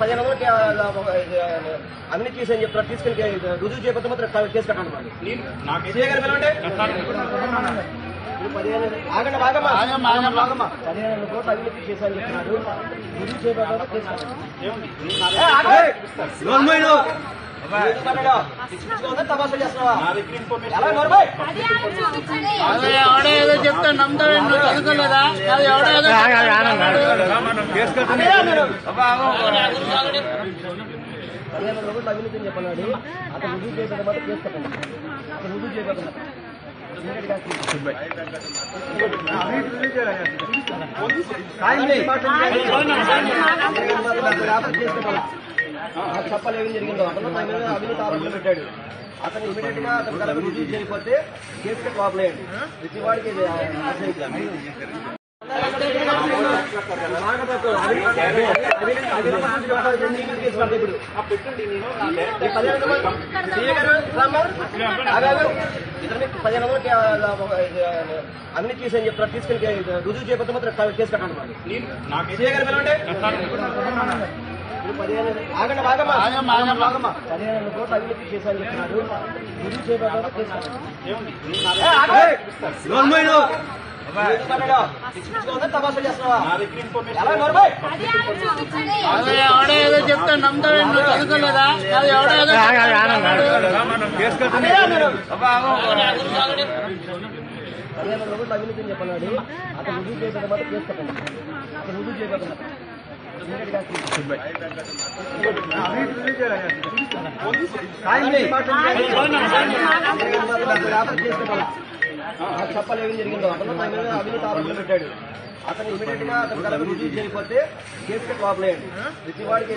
పదిహేను వందలకి అవినీతి చేసి అని చెప్తారు తీసుకెళ్ళి రుజువు చేయకపోతే మాత్రం కేసు కట్టండి మరి సీఏ గారు పిలవండి. ఇప్పుడు పదిహేను ఆగండి ఆగమ్మా ఆగమ్మా ఆగమ్మా పదిహేను కోట్లు చేసి అని చెప్తున్నారు రుజువు చేయకపోతే కేసు కట్టండి ఎవడో ఏదో చెప్తే నువ్వు చదువుకోలేదా అది ఎవడో ఏదో. పదిహేను చెప్పన్నాడు అతను రుజువు కేసు కట్టండి అతను రుజువు ఏం జరిగిందో. అతను తన మీద అవినీతి ఆరోపణలు పెట్టాడు. అతను ఇమీడియట్గా అతను కనుక రుజువు చేయకపోతే కేసు కట్టి లోపలేయండి ప్రతి వాడికి. పదిహేను వందలకి అవినీతి చేసి అని చెప్తారు. తీసుకెళ్ళి రుజువు చేయకపోతే మాత్రం కేసు కట్టండి ఆగండి ఆగమ్మా. ఆగమ్మా, ఆగమ్మా. పదిహేను కోట్లు చెప్తున్నారు. రుజువు చేయకపోతే కేసు ఎవడో ఏదో చెప్తే నువ్వు చదువుకోలేదా? అది ఎవడో ఏదో. పదిహేను చెప్పన్నాడు అతను రుజువు చేయకపోతే మాత్రం కేసు కట్టండి అతను రుజువు చేయకపోతే మాత్రం. జరిగిందో అతను తన మీద అవినీతి ఆరోపణలు పెట్టాడు అతను ఇమీడియట్గా అతను కనుక రుజువు చేయకపోతే కేసు కట్టి లోపలేయండి ప్రతి వాడికి